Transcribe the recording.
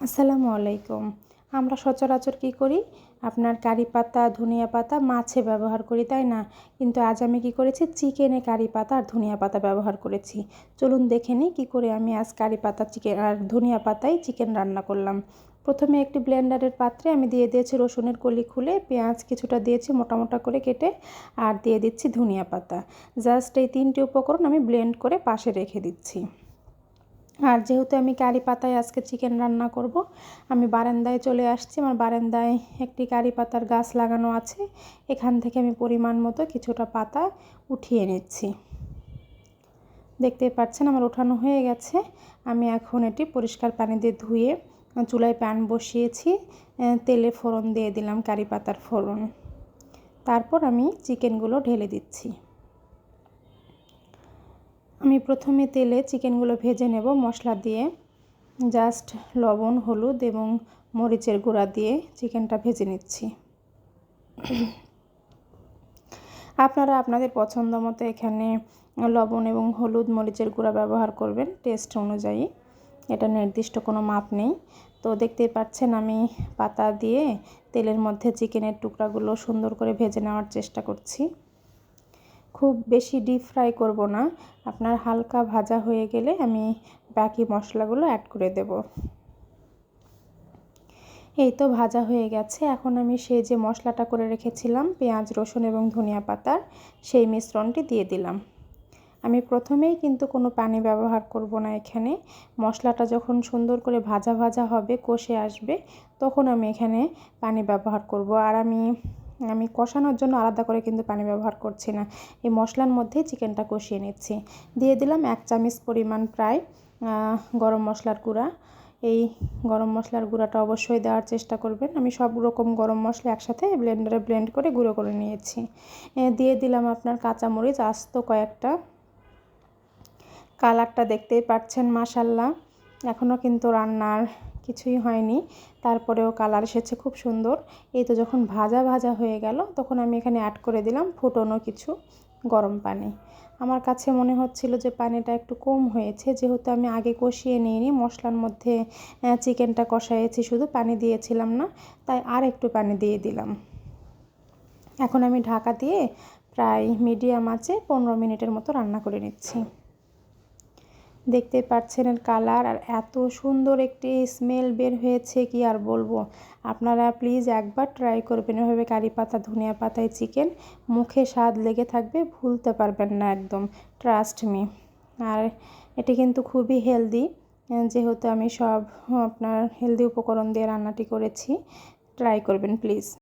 আসসালামু আলাইকুম। আমরা সচরাচর কী করি? আপনার কারি পাতা, ধনিয়া পাতা মাছে ব্যবহার করি, তাই না? কিন্তু আজ আমি কী করেছি? চিকেনে কারি পাতা আর ধনিয়া পাতা ব্যবহার করেছি। চলুন দেখে নিই কী করে আমি আজ কারি পাতা, চিকেন আর ধনিয়া পাতায় চিকেন রান্না করলাম। প্রথমে একটি ব্লেন্ডারের পাত্রে আমি দিয়ে দিয়েছি রসুনের কলি খুলে, পেঁয়াজ কিছুটা দিয়েছি মোটা মোটা করে কেটে আর দিয়ে দিচ্ছি ধনিয়া পাতা। জাস্ট এই তিনটি উপকরণ আমি ব্লেন্ড করে পাশে রেখে দিচ্ছি। আর যেহেতু আমি কারি পাতায় আজকে চিকেন রান্না করব, আমি বারান্দায় চলে আসছি। আমার বারান্দায় একটি কারি পাতার গাছ লাগানো আছে। এখান থেকে আমি পরিমাণ মতো কিছুটা পাতা উঠিয়ে নিচ্ছি। দেখতে পাচ্ছেন আমার ওঠানো হয়ে গেছে। আমি এখন এটি পরিষ্কার পানি দিয়ে ধুয়ে চুলায় প্যান বসিয়েছি। তেলে ফোড়ন দিয়ে দিলাম কারি পাতার ফোড়ন। তারপর আমি চিকেনগুলো ঢেলে দিচ্ছি। আমি প্রথমে তেলে চিকেনগুলো ভেজে নেব মশলা দিয়ে। জাস্ট লবণ, হলুদ এবং মরিচের গুঁড়া দিয়ে চিকেনটা ভেজে নিচ্ছি। আপনারা আপনাদের পছন্দ মতো এখানে লবণ এবং হলুদ, মরিচের গুঁড়া ব্যবহার করবেন, টেস্ট অনুযায়ী। এটা নির্দিষ্ট কোনো মাপ নেই। তো দেখতেই পাচ্ছেন আমি পাতা দিয়ে তেলের মধ্যে চিকেনের টুকরাগুলো সুন্দর করে ভেজে নেওয়ার চেষ্টা করছি। খুব বেশি ডিপ ফ্রাই করব না। আপনার হালকা ভাজা হয়ে গেলে আমি বাকি মশলাগুলো অ্যাড করে দেব। এই তো ভাজা হয়ে গেছে। এখন আমি সেই যে মশলাটা করে রেখেছিলাম, পেঁয়াজ, রসুন এবং ধনিয়া পাতার, সেই মিশ্রণটি দিয়ে দিলাম। আমি প্রথমেই কিন্তু কোনো পানি ব্যবহার করব না এখানে। মশলাটা যখন সুন্দর করে ভাজা ভাজা হবে, কষে আসবে, তখন আমি এখানে পানি ব্যবহার করব। আর আমি আমি কষানোর জন্য আলাদা করে কিন্তু পানি ব্যবহার করছি না। এই মশলার মধ্যেই চিকেনটা কষিয়ে নিচ্ছি। দিয়ে দিলাম এক চামচ পরিমাণ প্রায় গরম মশলার গুঁড়া। এই গরম মশলার গুঁড়াটা অবশ্যই দেওয়ার চেষ্টা করবেন। আমি সব রকম গরম মশলা একসাথে ব্লেন্ডারে ব্লেন্ড করে গুঁড়ো করে নিয়েছি। দিয়ে দিলাম আপনার কাঁচামরিচ, আস্ত কয়েকটা। কালারটা দেখতেই পাচ্ছেন মাসাল্লাহ এখনও কিন্তু রান্নার কিছুই হয়নি। তারপরেও কালার এসেছে খুব সুন্দর। এই তো যখন ভাজা ভাজা হয়ে গেল, তখন আমি এখানে অ্যাড করে দিলাম ফুটনো কিছু গরম পানি। আমার কাছে মনে হচ্ছিল যে পানিটা একটু কম হয়েছে, যেহেতু আমি আগে কষিয়ে নিইনি, মশলার মধ্যে চিকেনটা কষাইয়েছি, শুধু পানি দিয়েছিলাম না, তাই আর একটু পানি দিয়ে দিলাম। এখন আমি ঢাকা দিয়ে প্রায় মিডিয়াম আছে পনেরো মিনিটের মতো রান্না করে নিচ্ছি। দেখতে পাচ্ছেন এর কালার আর এত সুন্দর একটি স্মেল বের হয়েছে, কি আর বলব? আপনারা প্লিজ একবার ট্রাই করবেন। এভাবে কারি পাতা, ধনিয়া পাতায় চিকেন মুখে স্বাদ লেগে থাকবে, ভুলতে পারবেন না একদম ট্রাস্ট মি আর এটি কিন্তু খুবই হেলদি যেহেতু আমি সব আপনার হেলদি উপকরণ দিয়ে রান্নাটি করেছি ট্রাই করবেন প্লিজ